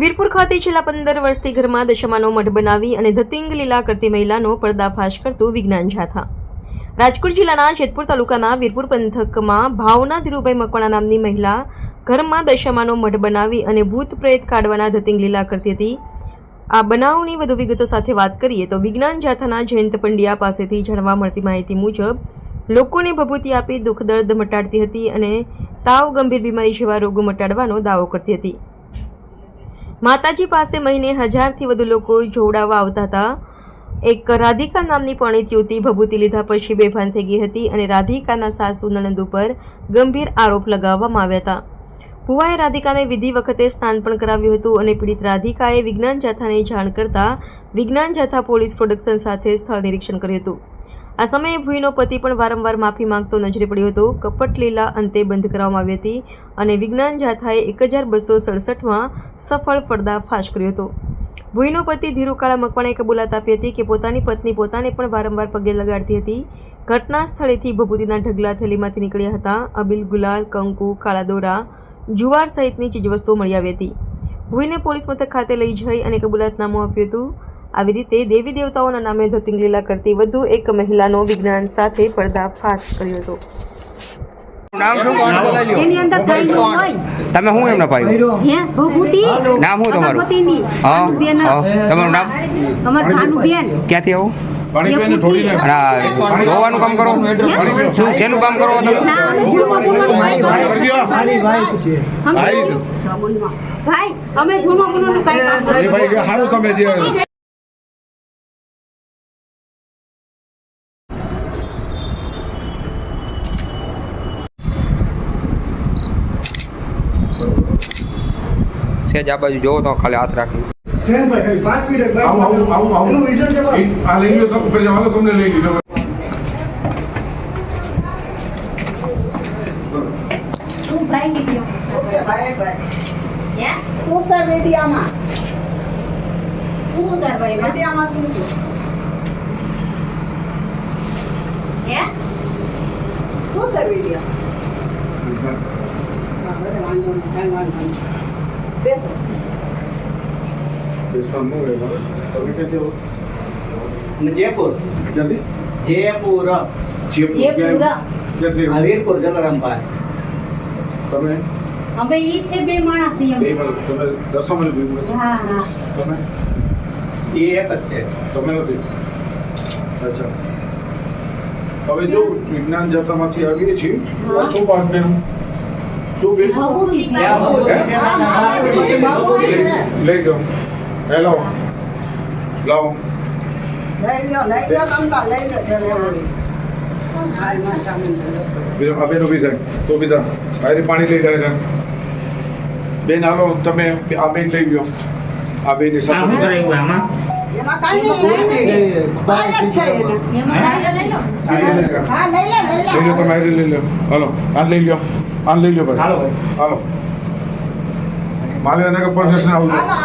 વીરપુર ખાતે છેલ્લા પંદર વર્ષથી ઘરમાં દશમાનો મઠ બનાવી અને ધતિંગ લીલા કરતી મહિલાનો પર્દાફાશ કરતું વિજ્ઞાન જાથા. રાજકોટ જિલ્લાના જેતપુર તાલુકાના વીરપુર પંથકમાં ભાવના ધીરુભાઈ મકવાણા નામની મહિલા ઘરમાં દશમાનો મઠ બનાવી અને ભૂત પ્રેત કાઢવાના ધતિંગ લીલા કરતી હતી. આ બનાવની વધુ વિગતો સાથે વાત કરીએ તો વિજ્ઞાન જાથાના જયંત પંડ્યા પાસેથી જાણવા મળતી માહિતી મુજબ, લોકોને ભભૂતિ આપી દુઃખ દર્દ મટાડતી હતી અને તાવ ગંભીર બીમારી જેવા રોગો મટાડવાનો દાવો કરતી હતી. માતાજી પાસે મહિને હજારથી વધુ લોકો જોડાવા આવતા હતા. એક રાધિકા નામની પરણિત યુવતી ભભૂતિ લીધા પછી બેભાન થઈ ગઈ હતી અને રાધિકાના સાસુ નણંદ ઉપર ગંભીર આરોપ લગાવવામાં આવ્યા હતા. ભુવાએ રાધિકાને વિધિ વખતે સ્નાન પણ કરાવ્યું હતું અને પીડિત રાધિકાએ વિજ્ઞાન જાથાને જાણ કરતા વિજ્ઞાન જાથા પોલીસ પ્રોડક્શન સાથે સ્થળ નિરીક્ષણ કર્યું હતું. આ સમયે ભૂઈનો પતિ પણ વારંવાર માફી માંગતો નજરે પડ્યો હતો. કપટ લીલા અંતે બંધ કરવામાં આવી હતી અને વિજ્ઞાન જાથાએ એક હજાર બસો સડસઠમાં સફળ પર્દાફાશ કર્યો હતો. ભૂઈનો પતિ ધીરુકાળા મકવાણાએ કબૂલાત આપી હતી કે પોતાની પત્ની પોતાને પણ વારંવાર પગે લગાડતી હતી. ઘટના સ્થળેથી ભભૂતિના ઢગલા થેલીમાંથી નીકળ્યા હતા. અબિલ, ગુલાલ, કંકુ, કાળા દોરા, જુવાર સહિતની ચીજવસ્તુઓ મળી આવી હતી. ભૂઈને પોલીસ મથક ખાતે લઈ જઈ અને કબૂલાતનામું આપ્યું હતું. આવી રીતે દેવી દેવતાઓના નામે ધોતિંગ લીલા કરતી વધુ એક મહિલાનો વિજ્ઞાન સાથે પર્દાફાશ કર્યો હતો. નામ શું એની અંદર કઈ ન હોય. તમે શું એમના પાયું હે? નામ શું તમારું? હા તમારું નામ? અમાર ભાનુબેન. ક્યાંથી આવું? ધોવાનું કામ કરો? શું? શેનું કામ કરો તમે? અમે ધૂળમાં અરે ભાઈ કે સારું તમે જે સેજ આ બાજુ જોવો તો ખાલી હાથ રાખી આવું આવું આવું આવું ઈ આ લઈ લ્યો તમે પેલા હાલો તમને લઈ લીધો શું ભાઈ નીકળ્યો? હે? સોશિયલ મીડિયામાં શું ઉતાર ભાઈ માં? મીડિયામાં શું છે હે? સોશિયલ બેસો. બેસવાનું તમે? જયપુર? ક્યાંથી? જયપુર. જયપુર જયપુર. ક્યાંથી આ વીરપુર જલારામ પાસે તમે? અમે ઈ છે બે માણસ છીએ બે માણસ. તમે દસમા મિનિટ હા હા. તમે? એ એક જ છે. તમે નથી? અચ્છા. હવે જો વિજ્ઞાન જાતામાંથી આવીએ છીએ શું વાત બેન લઈ જાઓ. હેલો. લાવો. હાલ, બેન ઊભી થાય. તો બીજા હારે પાણી લઈ જાય બેન હાલો તમે આ બેન લઈ ગયો આ બેન સાથે એમાં કાંઈ લઈ લો હાલો આ. લઈ લો. આ લઈ લે. હા લઈ લે હાલો ભાઈ. હાલો. ભાઈ. કે પરસેશન આવજો